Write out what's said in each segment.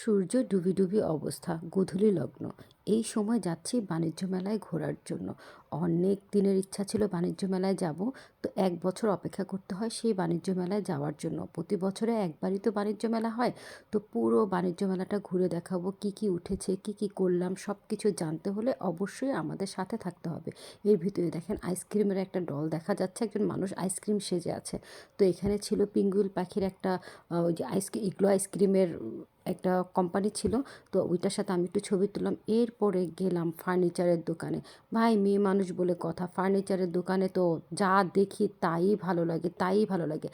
সূর্য ডুবি ডুবি অবস্থা গোধূলি লগ্ন। এই সময় যাচ্ছি বাণিজ্য মেলায় ঘোরার জন্য। অনেক দিনের ইচ্ছা ছিল বাণিজ্য মেলায় যাব, তো এক বছর অপেক্ষা করতে হয় সেই বাণিজ্য মেলায় যাওয়ার জন্য। প্রতি বছরে একবারই তো বাণিজ্য মেলা হয়, তো পুরো বাণিজ্য মেলাটা ঘুরে দেখাবো, কি কি উঠেছে, কি কি করলাম সব কিছু জানতে হলে অবশ্যই আমাদের সাথে থাকতে হবে। এর ভিতরে দেখেন আইসক্রিমের একটা ডল দেখা যাচ্ছে, একজন মানুষ আইসক্রিম সেজে আছে। তো এখানে ছিল পিঙ্গুইল পাখির একটা ওই যে আইসক্রিম ইগলো আইসক্রিমের একটা কোম্পানি ছিল, তো ওইটার সাথে আমি একটু ছবি তুললাম। এরপরে গেলাম ফার্নিচারের দোকানে। ভাই, মেয়ে মানুষ বলে কথা, ফার্নিচারের দোকানে তো যা দেখি তাই ভালো লাগে, তাই ভালো লাগে।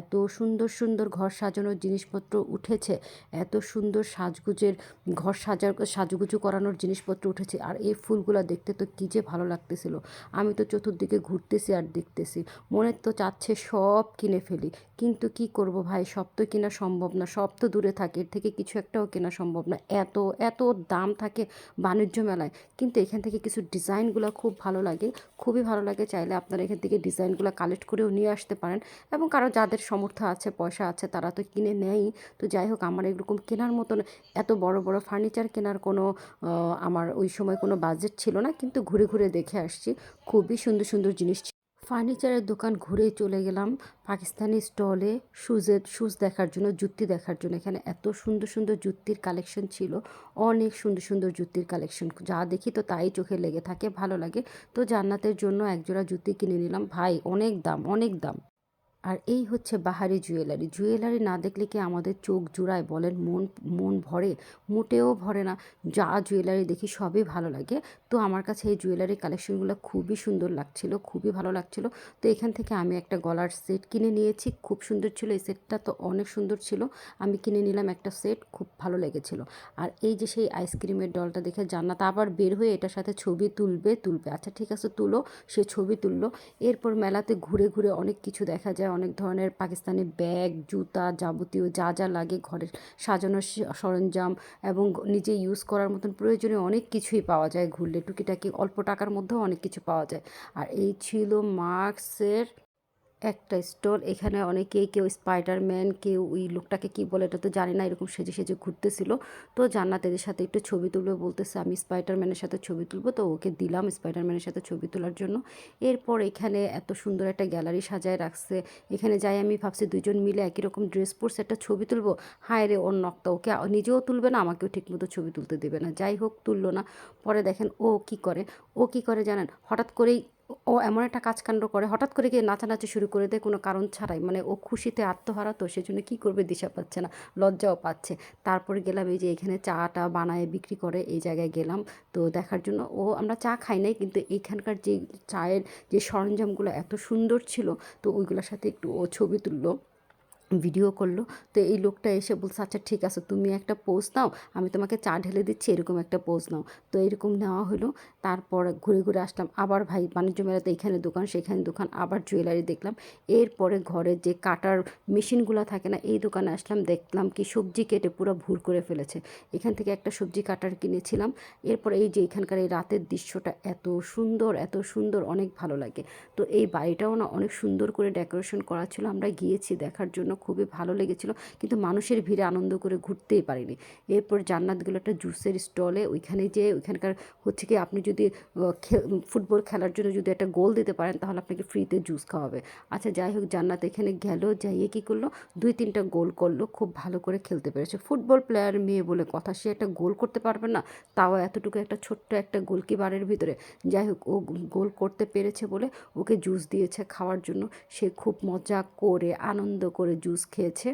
এত সুন্দর সুন্দর ঘর সাজানোর জিনিসপত্র উঠেছে, এত সুন্দর সাজগুজের ঘর সাজার, সাজুগুজু করানোর জিনিসপত্র উঠেছে, আর এই ফুলগুলো দেখতে তো কী যে ভালো লাগতেছিল। আমি তো চতুর্দিকে ঘুরতেছি আর দেখতেছি, মনে তো চাচ্ছে সব কিনে ফেলি। কিন্তু কি করব ভাই, সব তো কেনা সম্ভব না, সব তো দূরে থাকে, এর থেকে কিছু একটাও কেনা সম্ভব না। এত এত দাম থাকে বাণিজ্য মেলায়। কিন্তু এখান থেকে কিছু ডিজাইনগুলো খুব ভালো লাগে। খুবই ভালো লাগে, চাইলে আপনারা এখান থেকে ডিজাইনগুলো কালেক্ট করেও নিয়ে আসতে পারেন। এবং কারও যাদের সমর্থ আছে, পয়সা আছে, তারা তো কিনে নেয়ই। তো যাই হোক, আমার এরকম কেনার মতন এত বড় বড় ফার্নিচার কেনার কোনো আমার ওই সময় কোনো বাজেট ছিল না। কিন্তু ঘুরে ঘুরে দেখে আসছি। খুবই সুন্দর সুন্দর জিনিস। ফার্নিচারের দোকান ঘুরে চলে গেলাম। পাকিস্তানি স্টলে শুজের শুজ দেখার জন্য জুতি দেখার জন্য। এখানে এত সুন্দর সুন্দর জুতির কালেকশন ছিল। অনেক সুন্দর সুন্দর জুতির কালেকশন। যা দেখি তো তাই চোখে লেগে থাকে, ভালো লাগে। তো জান্নাতের জন্য একজোড়া জুতি কিনে নিলাম। ভাই, অনেক দাম অনেক দাম। আর এই হচ্ছে বাহারি জুয়েলারি। জুয়েলারি না দেখলে কি আমাদের চোখ জুড়ায় বলেন, মন মন ভরে? মোটেও ভরে না। যা জুয়েলারি দেখি সবই ভালো লাগে। তো আমার কাছে এই জুয়েলারি কালেকশনগুলো খুবই সুন্দর লাগছিল, খুবই ভালো লাগছিল। তো এখান থেকে আমি একটা গলার সেট কিনে নিয়েছি। খুব সুন্দর ছিল, এই সেটটা তো অনেক সুন্দর ছিল। আমি কিনে নিলাম একটা সেট, খুব ভালো লেগেছিল। আর এই যে সেই আইসক্রিমের ডলটা দেখে জান্নাত আবার বের হয়ে এটার সাথে ছবি তুলবে তুলবে। আচ্ছা ঠিক আছে, তুলো। সে ছবি তুললো। এরপর মেলাতে ঘুরে ঘুরে অনেক কিছু দেখা যায় অনেক ধরনের পাকিস্তানি ব্যাগ, জুতা যাবতীয় যা যা লাগে ঘরের সাজানোর সরঞ্জাম এবং নিজে ইউজ করার মতন প্রয়োজনীয় অনেক কিছুই পাওয়া যায়। ঘুরলে টুকিটাকি অল্প টাকার মধ্যেও অনেক কিছু পাওয়া যায়। আর এই ছিল মার্কসের একটা স্টল এখানে অনেকেই কেউ স্পাইডারম্যান কেউ ওই লোকটাকে কি বলে এটা তো জানি না, এরকম সেজে সেজে ঘুরতেছিল। তো জান্নাত এদের সাথে একটু ছবি তুলবে বলতেছে, আমি স্পাইডারম্যানের সাথে ছবি তুলবো। তো ওকে দিলাম স্পাইডারম্যানের সাথে ছবি তোলার জন্য। এরপর এখানে এত সুন্দর একটা গ্যালারি সাজায় রাখছে। এখানে যাই আমি ভাবছি দুজন মিলে একই রকম ড্রেস পরছে, একটা ছবি তুলবো? হায় রে, ওর নকটা ওকে নিজেও তুলবে না, আমাকেও ঠিকমতো ছবি তুলতে দেবে না। যাই হোক, তুললো না। পরে দেখেন ও কি করে? ও কি করে জানেন? হঠাৎ করেই ও এমন একটা কাজকাণ্ড করে, হঠাৎ করে গিয়ে নাচানাচি শুরু করে দেয় কোনো কারণ ছাড়াই। মানে ও খুশিতে আত্মহারা তো, সেজন্য কী করবে দিশা পাচ্ছে না, লজ্জাও পাচ্ছে। তারপরে গেলাম এই যে এখানে চাটা বানায় বিক্রি করে, এই জায়গায় গেলাম। তো দেখার জন্য, ও আমরা চা খাই নাই, কিন্তু এইখানকার যে চায়ের যে সরঞ্জামগুলো এত সুন্দর ছিল, তো ওইগুলোর সাথে একটু ও ছবি তুললো। ভিডিও করল। তো এই লোকটা এসে বলছে আচ্ছা ঠিক আছে, তুমি একটা পোজ নাও, আমি তোমাকে চা ঢেলে দিচ্ছি, এরকম একটা পোজ নাও। তো এরকম নেওয়া হলো। তারপর ঘুরে ঘুরে আসলাম। আবার ভাই, বাণিজ্য মেলাতে এখানে দোকান, সেখানে দোকান, আবার জুয়েলারি দেখলাম। এরপরে ঘরের যে কাটার মেশিনগুলো থাকে না, এই দোকানে আসলাম, দেখলাম কি সবজি কেটে পুরো ভুর করে ফেলেছে। এখান থেকে একটা সবজি কাটার কিনেছিলাম। এরপর এই যে এখানকার এই রাতের দৃশ্যটা এত সুন্দর এত সুন্দর, অনেক ভালো লাগে। তো এই বাড়িটাও না অনেক সুন্দর করে ডেকোরেশন করা ছিল। আমরা গিয়েছি দেখার জন্য। খুবই ভালো লেগেছিল, কিন্তু মানুষের ভিড়ে আনন্দ করে ঘুরতেই পারিনি। এরপর জান্নাত গেলো একটা জুসের স্টলে, ওইখানে যে ওইখানকার হচ্ছে কি আপনি যদি ফুটবল খেলার জন্য যদি একটা গোল দিতে পারেন, তাহলে আপনাকে ফ্রিতে জুস খাওয়াবে। আচ্ছা যাই হোক, জান্নাত এখানে গেল, যাইয়ে কী করল? দুই তিনটা গোল করল, খুব ভালো করে খেলতে পেরেছে। ফুটবল প্লেয়ার মেয়ে বলে কথা, সে একটা গোল করতে পারবে না, তাও এতটুকু একটা ছোট্ট একটা গোলকিপারের ভিতরে। যাই হোক, ও গোল করতে পেরেছে বলে ওকে জুস দিয়েছে খাওয়ার জন্য। সে খুব মজা করে, আনন্দ করে জুস খেয়েছে।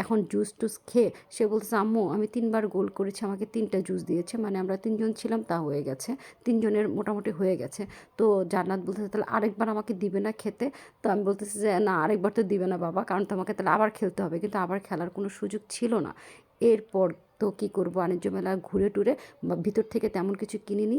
এখন জুস টুস খেয়ে সে বলছে আম্মু, আমি তিনবার গোল করেছি, আমাকে তিনটা জুস দিয়েছে। মানে আমরা তিনজন ছিলাম, তা হয়ে গেছে। তিনজনের মোটামুটি হয়ে গেছে। তো জান্নাত বলতেছে, তাহলে আরেকবার আমাকে দিবে না খেতে? তো আমি বলতেছি যে, না, আরেকবার তো দিবে না বাবা, কারণ তো আমাকে তাহলে আবার খেলতে হবে। কিন্তু আবার খেলার কোনো সুযোগ ছিল না। এরপর তো কী করব? বাণিজ্য মেলা ঘুরে টুরে ভিতর থেকে তেমন কিছু কিনিনি।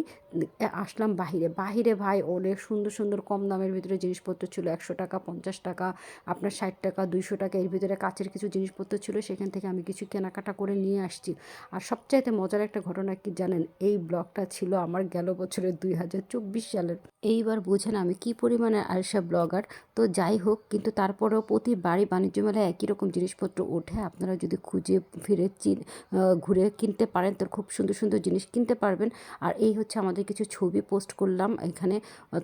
আসলাম বাহিরে। বাহিরে ভাই অনেক সুন্দর সুন্দর কম দামের ভিতরে জিনিসপত্র ছিল। একশো টাকা, পঞ্চাশ টাকা, আপনার ষাট টাকা, দুইশো টাকা এর ভিতরে কাছের কিছু জিনিসপত্র ছিল। সেখান থেকে আমি কিছু কেনাকাটা করে নিয়ে আসছি। আর সবচাইতে মজার একটা ঘটনা কি জানেন? এই ব্লগটা ছিল আমার গেল বছরের দুই হাজার চব্বিশ সালের। এইবার বুঝেন আমি কি পরিমাণে আলসা ব্লগার। তো যাই হোক, কিন্তু তারপরেও প্রতিবারই বাণিজ্য মেলায় একই রকম জিনিসপত্র ওঠে। আপনারা যদি খুঁজে ফিরে ঘুরে কিনতে পারেন, তো খুব সুন্দর সুন্দর জিনিস কিনতে পারবেন। আর এই হচ্ছে আমাদের কিছু ছবি পোস্ট করলাম এখানে,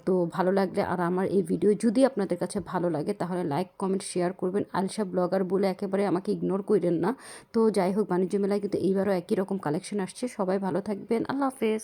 তো ভালো লাগলে আর আমার এই ভিডিও যদি আপনাদের কাছে ভালো লাগে, তাহলে লাইক, কমেন্ট, শেয়ার করবেন। আলসা ব্লগার বলে একেবারে আমাকে ইগনোর করেন না। তো যাই হোক, বাণিজ্য মেলায় কিন্তু এইবারও একই রকম কালেকশন আসছে। সবাই ভালো থাকবেন। আল্লাহ হাফেজ।